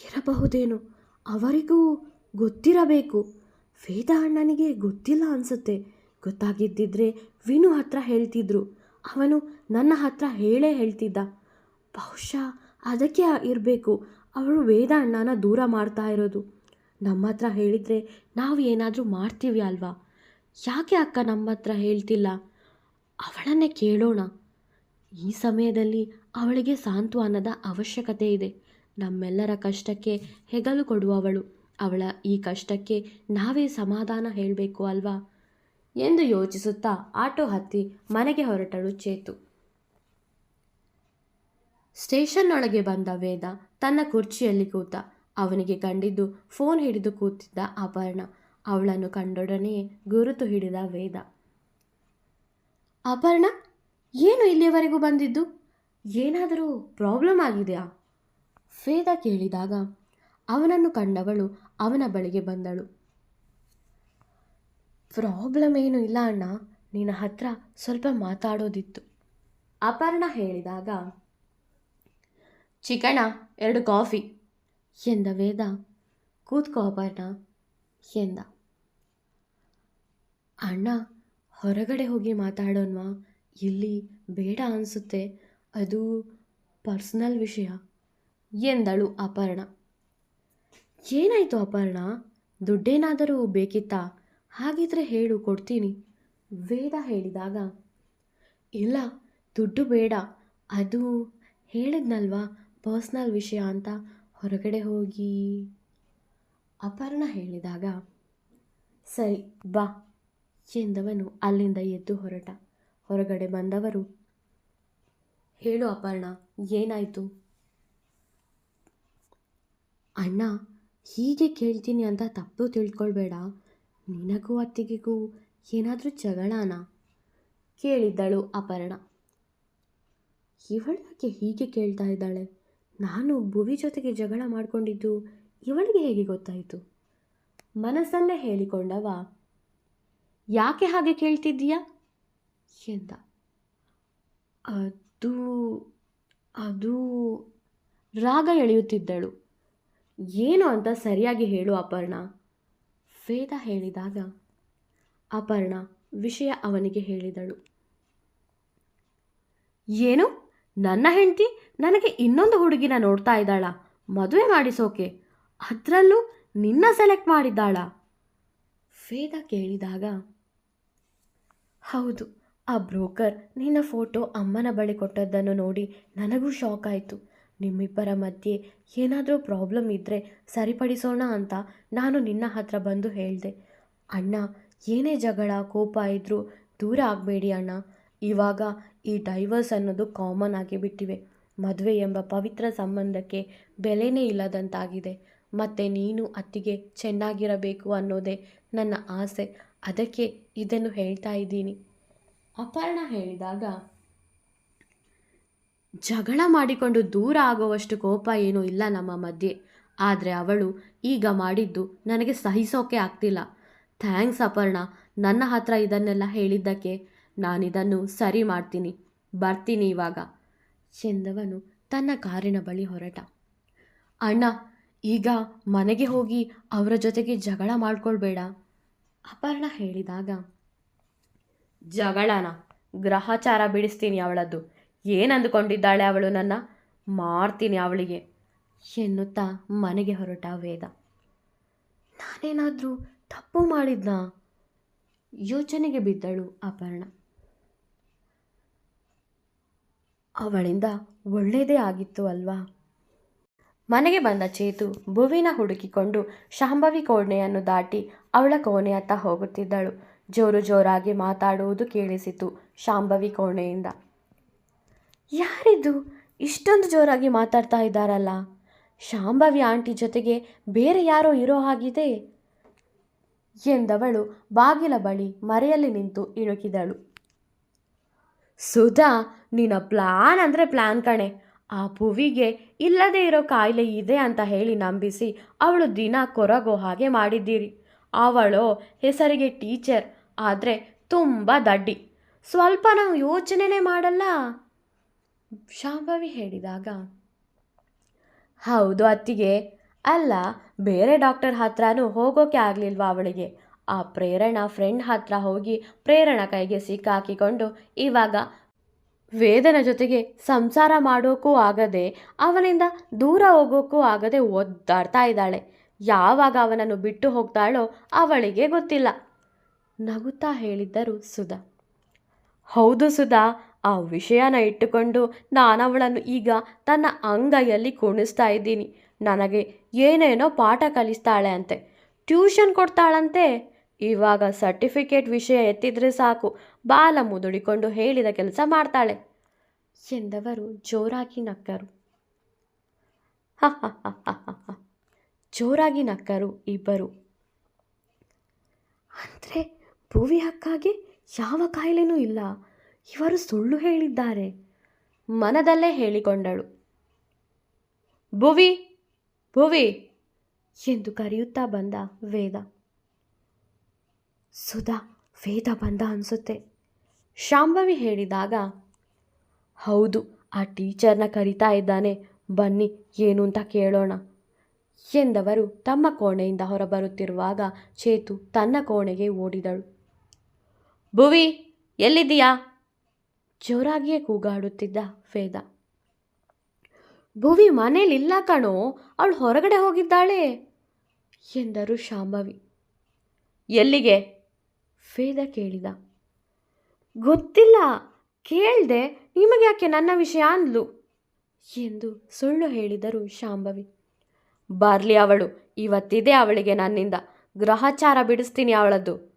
A: ಇರಬಹುದೇನು. ಅವರಿಗೂ ಗೊತ್ತಿರಬೇಕು. ವೇದ ಅಣ್ಣನಿಗೆ ಗೊತ್ತಿಲ್ಲ ಅನಿಸುತ್ತೆ. ಗೊತ್ತಾಗಿದ್ದಿದ್ರೆ ವಿನು ಹತ್ರ ಹೇಳ್ತಿದ್ರು. ಅವನು ನನ್ನ ಹತ್ರ ಹೇಳೇ ಹೇಳ್ತಿದ್ದ. ಬಹುಶಃ ಅದಕ್ಕೆ ಇರಬೇಕು. ಅವಳು ವೇದ ಅಣ್ಣನ ದೂರ ಮಾಡ್ತಾ ಇರೋದು. ನಮ್ಮ ಹತ್ರ ಹೇಳಿದರೆ ನಾವು ಏನಾದರೂ ಮಾಡ್ತೀವಿ ಅಲ್ವಾ? ಯಾಕೆ ಅಕ್ಕ ನಮ್ಮ ಹತ್ರ ಹೇಳ್ತಿಲ್ಲ? ಅವಳನ್ನೇ ಕೇಳೋಣ. ಈ ಸಮಯದಲ್ಲಿ ಅವಳಿಗೆ ಸಾಂತ್ವನದ ಅವಶ್ಯಕತೆ ಇದೆ. ನಮ್ಮೆಲ್ಲರ ಕಷ್ಟಕ್ಕೆ ಹೆಗಲು ಕೊಡುವವಳು ಅವಳ ಈ ಕಷ್ಟಕ್ಕೆ ನಾವೇ ಸಮಾಧಾನ ಹೇಳಬೇಕು ಅಲ್ವಾ? ಎಂದು ಯೋಚಿಸುತ್ತಾ ಆಟೋ ಹತ್ತಿ ಮನೆಗೆ ಹೊರಟಳು ಚೇತು. ಸ್ಟೇಷನ್ನೊಳಗೆ ಬಂದ ವೇದ ತನ್ನ ಕುರ್ಚಿಯಲ್ಲಿ ಕೂತ. ಅವನಿಗೆ ಕಂಡಿದ್ದು ಫೋನ್ ಹಿಡಿದು ಕೂತಿದ್ದ ಅಪರ್ಣ. ಅವಳನ್ನು ಕಂಡೊಡನೆಯೇ ಗುರುತು ಹಿಡಿದ ವೇದ. ಅಪರ್ಣ, ಏನು ಇಲ್ಲಿಯವರೆಗೂ ಬಂದಿದ್ದು? ಏನಾದರೂ ಪ್ರಾಬ್ಲಮ್ ಆಗಿದೆಯಾ? ಫೇದ ಕೇಳಿದಾಗ ಅವನನ್ನು ಕಂಡವಳು ಅವನ ಬಳಿಗೆ ಬಂದಳು. ಪ್ರಾಬ್ಲಮ್ ಏನು ಇಲ್ಲ ಅಣ್ಣ, ನಿನ್ನ ಹತ್ರ ಸ್ವಲ್ಪ ಮಾತಾಡೋದಿತ್ತು. ಅಪರ್ಣ ಹೇಳಿದಾಗ ಚಿಕಣ ಎರಡು ಕಾಫಿ ಎಂದ ವೇದ. ಕೂತ್ಕೋ ಅಪರ್ಣ ಎಂದ. ಅಣ್ಣ ಹೊರಗಡೆ ಹೋಗಿ ಮಾತಾಡೋಣವಾ ಇಲ್ಲಿ ಬೇಡ ಅನಿಸುತ್ತೆ. ಅದು ಪರ್ಸ್ನಲ್ ವಿಷಯ. ಎಂದಳು ಅಪರ್ಣ. ಏನಾಯಿತು ಅಪರ್ಣ? ದುಡ್ಡೇನಾದರೂ ಬೇಕಿತ್ತಾ? ಹಾಗಿದ್ರೆ ಹೇಳು, ಕೊಡ್ತೀನಿ. ವೇದ ಹೇಳಿದಾಗ, ಇಲ್ಲ, ದುಡ್ಡು ಬೇಡ. ಅದು ಹೇಳಿದ್ನಲ್ವಾ, ಪರ್ಸ್ನಲ್ ವಿಷಯ ಅಂತ? ಹೊರಗಡೆ ಹೋಗಿ. ಅಪರ್ಣ ಹೇಳಿದಾಗ, ಸರಿ, ಬಾ. ಎಂದವನು ಅಲ್ಲಿಂದ ಎದ್ದು ಹೊರಟ. ಹೊರಗಡೆ ಬಂದವರು, ಹೇಳು ಅಪರ್ಣ, ಏನಾಯಿತು? ಅಣ್ಣ, ಹೀಗೆ ಕೇಳ್ತೀನಿ ಅಂತ ತಪ್ಪು ತಿಳ್ಕೊಳ್ಬೇಡ. ನಿನಗೂ ಅತ್ತಿಗೆಗೂ ಏನಾದರೂ ಜಗಳಾನ? ಕೇಳಿದ್ದಳು ಅಪರ್ಣ. ಇವಳಕ್ಕೆ ಹೀಗೆ ಕೇಳ್ತಾ ಇದ್ದಾಳೆ? ನಾನು ಭುವಿ ಜೊತೆಗೆ ಜಗಳ ಮಾಡಿಕೊಂಡಿದ್ದು ಇವಳಿಗೆ ಹೇಗೆ ಗೊತ್ತಾಯಿತು? ಮನಸ್ಸಲ್ಲೇ ಹೇಳಿಕೊಂಡವ ಯಾಕೆ ಹಾಗೆ ಕೇಳ್ತಿದ್ದೀಯಾ? ಎಂದ. ಅದು ಅದು ರಾಗ ಎಳೆಯುತ್ತಿದ್ದಳು. ಏನು ಅಂತ ಸರಿಯಾಗಿ ಹೇಳು ಅಪರ್ಣ. ವೇದ ಹೇಳಿದಾಗ ಅಪರ್ಣ ವಿಷಯ ಅವನಿಗೆ ಹೇಳಿದಳು. ಏನು? ನನ್ನ ಹೆಂಡತಿ ನನಗೆ ಇನ್ನೊಂದು ಹುಡುಗಿನ ನೋಡ್ತಾ ಇದ್ದಾಳ. ಮದುವೆ ಮಾಡಿಸೋಕೆ. ಅದರಲ್ಲೂ ನಿನ್ನ ಸೆಲೆಕ್ಟ್ ಮಾಡಿದ್ದಾಳ. ವೇದ ಕೇಳಿದಾಗ ಹೌದು, ಆ ಬ್ರೋಕರ್ ನಿನ್ನ ಫೋಟೋ ಅಮ್ಮನ ಬಳಿ ಕೊಟ್ಟದ್ದನ್ನು ನೋಡಿ ನನಗೂ ಶಾಕ್ ಆಯಿತು. ನಿಮ್ಮಿಬ್ಬರ ಮಧ್ಯೆ ಏನಾದರೂ ಪ್ರಾಬ್ಲಮ್ ಇದ್ದರೆ ಸರಿಪಡಿಸೋಣ ಅಂತ ನಾನು ನಿನ್ನ ಹತ್ರ ಬಂದು ಹೇಳಿದೆ. ಅಣ್ಣ, ಏನೇ ಜಗಳ, ಕೋಪ ಇದ್ದರೂ ದೂರ ಆಗಬೇಡಿ ಅಣ್ಣ. ಇವಾಗ ಈ ಡೈವರ್ಸ್ ಅನ್ನೋದು ಕಾಮನ್ ಆಗಿ ಬಿಟ್ಟಿವೆ. ಮದುವೆ ಎಂಬ ಪವಿತ್ರ ಸಂಬಂಧಕ್ಕೆ ಬೆಲೆನೇ ಇಲ್ಲದಂತಾಗಿದೆ. ಮತ್ತು ನೀನು ಅತ್ತಿಗೆ ಚೆನ್ನಾಗಿರಬೇಕು ಅನ್ನೋದೇ ನನ್ನ ಆಸೆ. ಅದಕ್ಕೆ ಇದನ್ನು ಹೇಳ್ತಾ ಇದ್ದೀನಿ. ಅಪರ್ಣ ಹೇಳಿದಾಗ, ಜಗಳ ಮಾಡಿಕೊಂಡು ದೂರ ಆಗುವಷ್ಟು ಕೋಪ ಏನೂ ಇಲ್ಲ ನಮ್ಮ ಮಧ್ಯೆ. ಆದರೆ ಅವಳು ಈಗ ಮಾಡಿದ್ದು ನನಗೆ ಸಹಿಸೋಕೆ ಆಗ್ತಿಲ್ಲ. ಥ್ಯಾಂಕ್ಸ್ ಅಪರ್ಣ, ನನ್ನ ಹತ್ರ ಇದನ್ನೆಲ್ಲ ಹೇಳಿದ್ದಕ್ಕೆ ನಾನಿದನ್ನು ಸರಿ ಮಾಡ್ತೀನಿ. ಬರ್ತೀನಿ ಇವಾಗ. ಚಂದವನು ತನ್ನ ಕಾರಿನ ಬಳಿ ಹೊರಟ. ಅಣ್ಣ, ಈಗ ಮನೆಗೆ ಹೋಗಿ ಅವರ ಜೊತೆಗೆ ಜಗಳ ಮಾಡ್ಕೊಳ್ಬೇಡ. ಅಪರ್ಣ ಹೇಳಿದಾಗ, ಜಗಳನ, ಗ್ರಹಚಾರ ಬಿಡಿಸ್ತೀನಿ ಅವಳದ್ದು. ಏನು ಅವಳು ನನ್ನ? ಮಾಡ್ತೀನಿ ಅವಳಿಗೆ, ಎನ್ನುತ್ತಾ ಮನೆಗೆ ಹೊರಟ ವೇದ. ನಾನೇನಾದರೂ ತಪ್ಪು ಮಾಡಿದ್ನಾ? ಯೋಚನೆಗೆ ಬಿದ್ದಳು ಅಪರ್ಣ. ಅವಳಿಂದ ಒಳ್ಳೆಯದೇ ಆಗಿತ್ತು ಅಲ್ವಾ? ಮನೆಗೆ ಬಂದ ಚೇತು ಭುವಿನ ಹುಡುಕಿಕೊಂಡು ಶಾಂಭವಿ ಕೋಣೆಯನ್ನು ದಾಟಿ ಅವಳ ಕೋಣೆಯತ್ತ ಹೋಗುತ್ತಿದ್ದಳು. ಜೋರು ಜೋರಾಗಿ ಮಾತಾಡುವುದು ಕೇಳಿಸಿತು ಶಾಂಭವಿ ಕೋಣೆಯಿಂದ. ಯಾರಿದು? ಇಷ್ಟೊಂದು ಜೋರಾಗಿ ಮಾತಾಡ್ತಾ ಇದ್ದಾರಲ್ಲ. ಶಾಂಭವಿ ಆಂಟಿ ಜೊತೆಗೆ ಬೇರೆ ಯಾರೋ ಇರೋ ಹಾಗಿದೆ? ಎಂದವಳು ಬಾಗಿಲ ಬಳಿ ಮರೆಯಲ್ಲಿ ನಿಂತು ಇಣುಕಿದಳು. ಸುಧಾ, ನಿನ್ನ ಪ್ಲಾನ್ ಅಂದರೆ ಪ್ಲಾನ್ ಕಣೆ. ಆ ಪುವಿಗೆ ಇಲ್ಲದೇ ಇರೋ ಕಾಯಿಲೆ ಇದೆ ಅಂತ ಹೇಳಿ ನಂಬಿಸಿ ಅವಳು ದಿನ ಕೊರಗೋ ಹಾಗೆ ಮಾಡಿದ್ದೀರಿ. ಅವಳು ಹೆಸರಿಗೆ ಟೀಚರ್, ಆದರೆ ತುಂಬ ದಡ್ಡಿ. ಸ್ವಲ್ಪ ನಾವು ಯೋಚನೆನೇ ಮಾಡಲ್ಲ. ಶಾಂಭವಿ ಹೇಳಿದಾಗ, ಹೌದು ಅತ್ತಿಗೆ. ಅಲ್ಲ, ಬೇರೆ ಡಾಕ್ಟರ್ ಹತ್ರನೂ ಹೋಗೋಕೆ ಆಗಲಿಲ್ವಾ ಅವಳಿಗೆ? ಆ ಪ್ರೇರಣಾ ಫ್ರೆಂಡ್ ಹತ್ರ ಹೋಗಿ ಪ್ರೇರಣ ಕೈಗೆ ಸಿಕ್ಕಾಕಿಕೊಂಡು ಇವಾಗ ವೇದನ ಜೊತೆಗೆ ಸಂಸಾರ ಮಾಡೋಕ್ಕೂ ಆಗದೆ, ಅವನಿಂದ ದೂರ ಹೋಗೋಕ್ಕೂ ಆಗದೆ ಒದ್ದಾಡ್ತಾ ಇದ್ದಾಳೆ. ಯಾವಾಗ ಅವನನ್ನು ಬಿಟ್ಟು ಹೋಗ್ತಾಳೋ ಅವಳಿಗೆ ಗೊತ್ತಿಲ್ಲ. ನಗುತ್ತಾ ಹೇಳಿದ್ದರು ಸುಧಾ. ಹೌದು ಸುಧಾ, ಆ ವಿಷಯನ ಇಟ್ಟುಕೊಂಡು ನಾನು ಅವಳನ್ನು ಈಗ ತನ್ನ ಅಂಗೈಯಲ್ಲಿ ಕುಣಿಸ್ತಾ ಇದ್ದೀನಿ. ನನಗೆ ಏನೇನೋ ಪಾಠ ಕಲಿಸ್ತಾಳೆ ಅಂತೆ. ಟ್ಯೂಷನ್ ಕೊಡ್ತಾಳಂತೆ. ಇವಾಗ ಸರ್ಟಿಫಿಕೇಟ್ ವಿಷಯ ಎತ್ತಿದ್ರೆ ಸಾಕು. ಬಾಲ ಮುದುಡಿಕೊಂಡು ಹೇಳಿದ ಕೆಲಸ ಮಾಡ್ತಾಳೆ ಎಂದವರು ಜೋರಾಗಿ ನಕ್ಕರು. ಜೋರಾಗಿ ನಕ್ಕರು ಇಬ್ಬರು. ಅಂದರೆ ಭುವಿ ಹಕ್ಕಾಗೆ ಯಾವ ಕಾಯಿಲೆನೂ ಇಲ್ಲ. ಇವರು ಸುಳ್ಳು ಹೇಳಿದ್ದಾರೆ. ಮನದಲ್ಲೇ ಹೇಳಿಕೊಂಡಳು. ಭುವಿ ಭುವಿ ಎಂದು ಕರೆಯುತ್ತಾ ಬಂದ ವೇದ. ಸುಧಾ, ವೇದ ಬಂದ ಅನಿಸುತ್ತೆ. ಶಾಂಭವಿ ಹೇಳಿದಾಗ, ಹೌದು, ಆ ಟೀಚರ್ನ ಕರಿತಾ ಇದ್ದಾನೆ. ಬನ್ನಿ, ಏನು ಅಂತ ಕೇಳೋಣ. ಎಂದವರು ತಮ್ಮ ಕೋಣೆಯಿಂದ ಹೊರಬರುತ್ತಿರುವಾಗ ಚೇತು ತನ್ನ ಕೋಣೆಗೆ ಓಡಿದಳು. ಭುವಿ, ಎಲ್ಲಿದ್ದೀಯಾ? ಜೋರಾಗಿಯೇ ಕೂಗಾಡುತ್ತಿದ್ದ ವೇದ ಭುವಿ ಮನೇಲಿಲ್ಲ ಕಣೋ. ಅವಳು ಹೊರಗಡೆ ಹೋಗಿದ್ದಾಳೆ. ಎಂದರು ಶಾಂಭವಿ. ಎಲ್ಲಿಗೆ? ವೇದ ಕೇಳಿದ. ಗೊತ್ತಿಲ್ಲ. ಕೇಳ್ದೆ, ನಿಮಗೆ ಯಾಕೆ ನನ್ನ ವಿಷಯ ಅಂದ್ಲು? ಎಂದು ಸುಳ್ಳು ಹೇಳಿದರು ಶಾಂಭವಿ. ಬಾರ್ಲಿ ಅವಳು, ಇವತ್ತಿದೆ ಅವಳಿಗೆ ನನ್ನಿಂದ. ಗ್ರಹಚಾರ ಬಿಡಿಸ್ತೀನಿ ಅವಳದ್ದು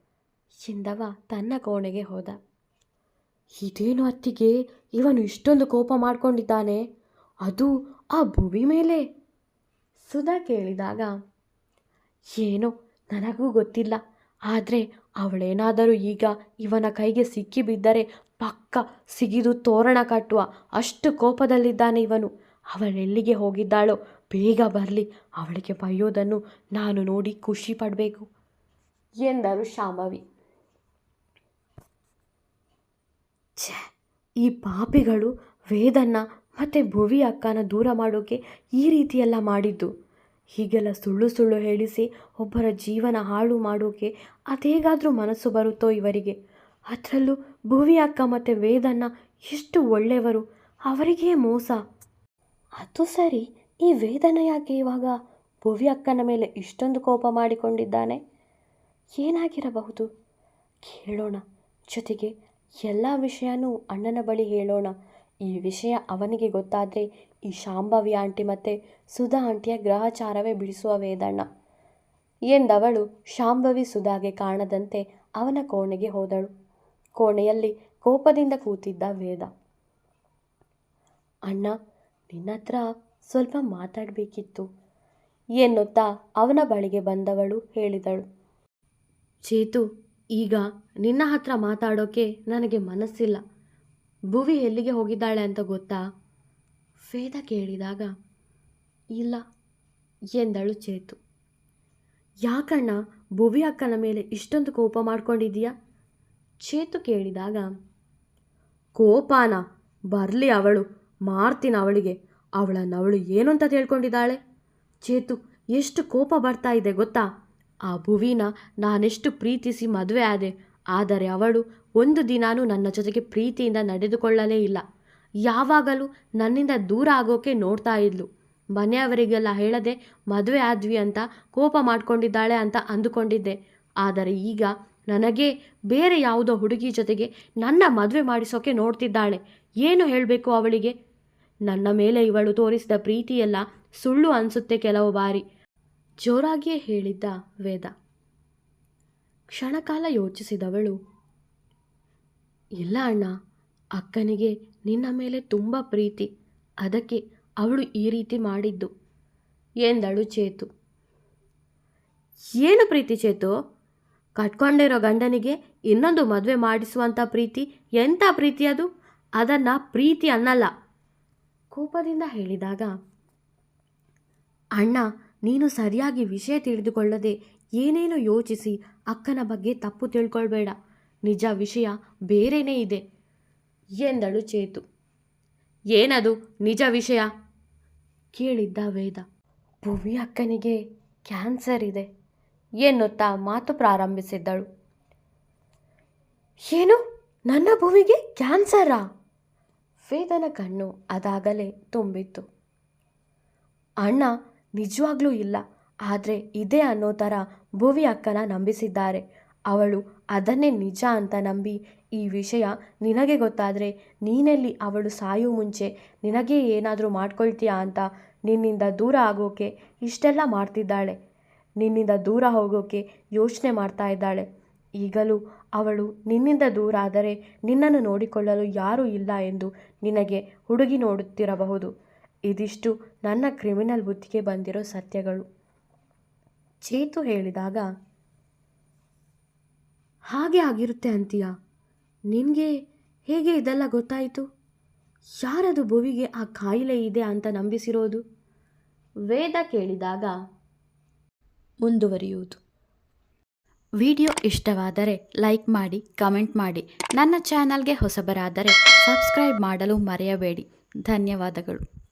A: ಎಂದವ ತನ್ನ ಕೋಣೆಗೆ ಹೋದ. ಇದೇನು ಅತ್ತಿಗೆ? ಇವನು ಇಷ್ಟೊಂದು ಕೋಪ ಮಾಡಿಕೊಂಡಿದ್ದಾನೆ. ಅದು ಆ ಭೂಮಿ ಮೇಲೆ? ಸುಧಾ ಕೇಳಿದಾಗ, ಏನೋ, ನನಗೂ ಗೊತ್ತಿಲ್ಲ. ಆದರೆ ಅವಳೇನಾದರೂ ಈಗ ಇವನ ಕೈಗೆ ಸಿಕ್ಕಿಬಿದ್ದರೆ ಪಕ್ಕ ಸಿಗಿದು ತೋರಣ ಕಟ್ಟುವ ಅಷ್ಟು ಕೋಪದಲ್ಲಿದ್ದಾನೆ ಇವನು. ಅವಳೆಲ್ಲಿಗೆ ಹೋಗಿದ್ದಾಳೋ ಬೇಗ ಬರಲಿ, ಅವಳಿಗೆ ಬಯ್ಯೋದನ್ನು ನಾನು ನೋಡಿ ಖುಷಿ ಪಡಬೇಕು. ಎಂದರು ಶಾಂಭವಿ ಛೇ, ಈ ಪಾಪಿಗಳು ವೇದನ್ನ ಮತ್ತು ಭುವಿ ಅಕ್ಕನ ದೂರ ಮಾಡೋಕೆ ಈ ರೀತಿಯೆಲ್ಲ ಮಾಡಿದ್ದು. ಹೀಗೆಲ್ಲ ಸುಳ್ಳು ಸುಳ್ಳು ಹೇಳಿಸಿ ಒಬ್ಬರ ಜೀವನ ಹಾಳು ಮಾಡೋಕೆ ಅದೇಗಾದರೂ ಮನಸ್ಸು ಬರುತ್ತೋ ಇವರಿಗೆ? ಅದರಲ್ಲೂ ಭುವಿ ಅಕ್ಕ ಮತ್ತು ವೇದನ್ನ ಎಷ್ಟು ಒಳ್ಳೆಯವರು, ಅವರಿಗೇ ಮೋಸ. ಅದು ಸರಿ, ಈ ವೇದನ ಯಾಕೆ ಇವಾಗ ಭುವಿ ಅಕ್ಕನ ಮೇಲೆ ಇಷ್ಟೊಂದು ಕೋಪ ಮಾಡಿಕೊಂಡಿದ್ದಾನೆ? ಏನಾಗಿರಬಹುದು? ಕೇಳೋಣ. ಜೊತೆಗೆ ಎಲ್ಲ ವಿಷಯನೂ ಅಣ್ಣನ ಬಳಿ ಹೇಳೋಣ. ಈ ವಿಷಯ ಅವನಿಗೆ ಗೊತ್ತಾದರೆ ಈ ಶಾಂಭವಿ ಆಂಟಿ ಮತ್ತೆ ಸುಧಾ ಆಂಟಿಯ ಗ್ರಹಚಾರವೇ ಬಿಡಿಸುವ ವೇದಣ್ಣ. ಎಂದವಳು ಶಾಂಭವಿ ಸುಧಾಗೆ ಕಾಣದಂತೆ ಅವನ ಕೋಣೆಗೆ ಹೋದಳು. ಕೋಣೆಯಲ್ಲಿ ಕೋಪದಿಂದ ಕೂತಿದ್ದ ವೇದ. ಅಣ್ಣ ನಿನ್ನ ಹತ್ರ ಸ್ವಲ್ಪ ಮಾತಾಡಬೇಕಿತ್ತು ಎನ್ನುತ್ತಾ ಅವನ ಬಳಿಗೆ ಬಂದವಳು ಹೇಳಿದಳು. ಚೇತು, ಈಗ ನಿನ್ನ ಹತ್ರ ಮಾತಾಡೋಕೆ ನನಗೆ ಮನಸ್ಸಿಲ್ಲ. ಭುವಿ ಎಲ್ಲಿಗೆ ಹೋಗಿದ್ದಾಳೆ ಅಂತ ಗೊತ್ತಾ? ವೇದ ಕೇಳಿದಾಗ, ಇಲ್ಲ, ಎಂದಳು ಚೇತು. ಯಾಕಣ್ಣ, ಭುವಿ ಅಕ್ಕನ ಮೇಲೆ ಇಷ್ಟೊಂದು ಕೋಪ ಮಾಡ್ಕೊಂಡಿದ್ದೀಯಾ? ಚೇತು ಕೇಳಿದಾಗ, ಕೋಪಾನ, ಬರಲಿ ಅವಳು, ಮಾರ್ತೀನಿ ಅವಳಿಗೆ, ಅವಳನ್ನು ಅವಳು ಏನು ಅಂತ ತಿಳ್ಕೊಂಡಿದ್ದಾಳೆ? ಚೇತು, ಎಷ್ಟು ಕೋಪ ಬರ್ತಾ ಇದೆ ಗೊತ್ತಾ? ಆ ಭುವಿನ ನಾನೆಷ್ಟು ಪ್ರೀತಿಸಿ ಮದುವೆ ಆದೆ, ಆದರೆ ಅವಳು ಒಂದು ದಿನಾನೂ ನನ್ನ ಜೊತೆಗೆ ಪ್ರೀತಿಯಿಂದ ನಡೆದುಕೊಳ್ಳಲೇ ಇಲ್ಲ. ಯಾವಾಗಲೂ ನನ್ನಿಂದ ದೂರ ಆಗೋಕೆ ನೋಡ್ತಾ ಇದ್ಲು. ಮನೆಯವರಿಗೆಲ್ಲ ಹೇಳದೆ, ಮದುವೆ ಆದ್ವಿ ಅಂತ ಕೋಪ ಮಾಡ್ಕೊಂಡಿದ್ದಾಳೆ ಅಂತ ಅಂದುಕೊಂಡಿದ್ದೆ. ಆದರೆ ಈಗ ನನಗೆ ಬೇರೆ ಯಾವುದೋ ಹುಡುಗಿ ಜೊತೆಗೆ ನನ್ನ ಮದುವೆ ಮಾಡಿಸೋಕೆ ನೋಡ್ತಿದ್ದಾಳೆ. ಏನು ಹೇಳಬೇಕು ಅವಳಿಗೆ? ನನ್ನ ಮೇಲೆ ಇವಳು ತೋರಿಸಿದ ಪ್ರೀತಿಯೆಲ್ಲ ಸುಳ್ಳು ಅನಿಸುತ್ತೆ ಕೆಲವು ಬಾರಿ. ಜೋರಾಗಿಯೇ ಹೇಳಿದ್ದ ವೇದ. ಕ್ಷಣಕಾಲ ಯೋಚಿಸಿದವಳು, ಇಲ್ಲ ಅಣ್ಣ, ಅಕ್ಕನಿಗೆ ನಿನ್ನ ಮೇಲೆ ತುಂಬ ಪ್ರೀತಿ. ಅದಕ್ಕೆ ಅವಳು ಈ ರೀತಿ ಮಾಡಿದ್ದು. ಎಂದಳು ಚೇತು. ಏನು ಪ್ರೀತಿ ಚೇತು? ಕಟ್ಕೊಂಡಿರೋ ಗಂಡನಿಗೆ ಇನ್ನೊಂದು ಮದುವೆ ಮಾಡಿಸುವಂಥ ಪ್ರೀತಿ? ಎಂಥ ಪ್ರೀತಿ ಅದು? ಅದನ್ನು ಪ್ರೀತಿ ಅನ್ನಲ್ಲ. ಕೋಪದಿಂದ ಹೇಳಿದಾಗ, ಅಣ್ಣ, ನೀನು ಸರಿಯಾಗಿ ವಿಷಯ ತಿಳಿದುಕೊಳ್ಳದೆ ಏನೇನೋ ಯೋಚಿಸಿ ಅಕ್ಕನ ಬಗ್ಗೆ ತಪ್ಪು ತಿಳ್ಕೊಳ್ಬೇಡ. ನಿಜ ವಿಷಯ ಬೇರೇನೇ ಇದೆ. ಎಂದಳು ಚೇತು. ಏನದು? ನಿಜ ವಿಷಯ? ಕೇಳಿದ್ದ ವೇದ. ಭುವಿ ಅಕ್ಕನಿಗೆ ಕ್ಯಾನ್ಸರ್ ಇದೆ ಎನ್ನುತ್ತಾ ಮಾತು ಪ್ರಾರಂಭಿಸಿದ್ದಳು. ಏನು? ನನ್ನ ಭುವಿಗೆ ಕ್ಯಾನ್ಸರಾ? ವೇದನ ಕಣ್ಣು ಅದಾಗಲೇ ತುಂಬಿತ್ತು. ಅಣ್ಣ, ನಿಜವಾಗ್ಲೂ ಇಲ್ಲ. ಆದರೆ ಇದೆ ಅನ್ನೋ ಥರ ಭುವಿ ಅಕ್ಕನ ನಂಬಿಸಿದ್ದಾರೆ. ಅವಳು ಅದನ್ನೇ ನಿಜ ಅಂತ ನಂಬಿ ಈ ವಿಷಯ ನಿನಗೆ ಗೊತ್ತಾದರೆ ನೀನೆಲ್ಲಿ ಅವಳು ಸಾಯೋ ಮುಂಚೆ ನಿನಗೆ ಏನಾದರೂ ಮಾಡ್ಕೊಳ್ತೀಯಾ ಅಂತ ನಿನ್ನಿಂದ ದೂರ ಆಗೋಕೆ ಇಷ್ಟೆಲ್ಲ ಮಾಡ್ತಿದ್ದಾಳೆ. ನಿನ್ನಿಂದ ದೂರ ಹೋಗೋಕೆ ಯೋಚನೆ ಮಾಡ್ತಾ ಇದ್ದಾಳೆ. ಈಗಲೂ ಅವಳು ನಿನ್ನಿಂದ ದೂರ ಆದರೆ ನಿನ್ನನ್ನು ನೋಡಿಕೊಳ್ಳಲು ಯಾರೂ ಇಲ್ಲ ಎಂದು ನಿನಗೆ ಹುಡುಗಿ ನೋಡುತ್ತಿರಬಹುದು. ಇದಿಷ್ಟು ನನ್ನ ಕ್ರಿಮಿನಲ್ ಬುದ್ಧಿಗೆ ಬಂದಿರೋ ಸತ್ಯಗಳು. ಚೇತು ಹೇಳಿದಾಗ, ಹಾಗೆ ಆಗಿರುತ್ತೆ ಅಂತೀಯ? ನಿನಗೆ ಹೇಗೆ ಇದೆಲ್ಲ ಗೊತ್ತಾಯಿತು? ಯಾರದು ಭುವಿಗೆ ಆ ಕಾಯಿಲೆ ಇದೆ ಅಂತ ನಂಬಿಸಿರೋದು? ವೇದ ಕೇಳಿದಾಗ ಮುಂದುವರಿಯುವುದು.
B: ವಿಡಿಯೋ ಇಷ್ಟವಾದರೆ ಲೈಕ್ ಮಾಡಿ, ಕಮೆಂಟ್ ಮಾಡಿ. ನನ್ನ ಚಾನಲ್ಗೆ ಹೊಸಬರಾದರೆ ಸಬ್ಸ್ಕ್ರೈಬ್ ಮಾಡಲು ಮರೆಯಬೇಡಿ. ಧನ್ಯವಾದಗಳು.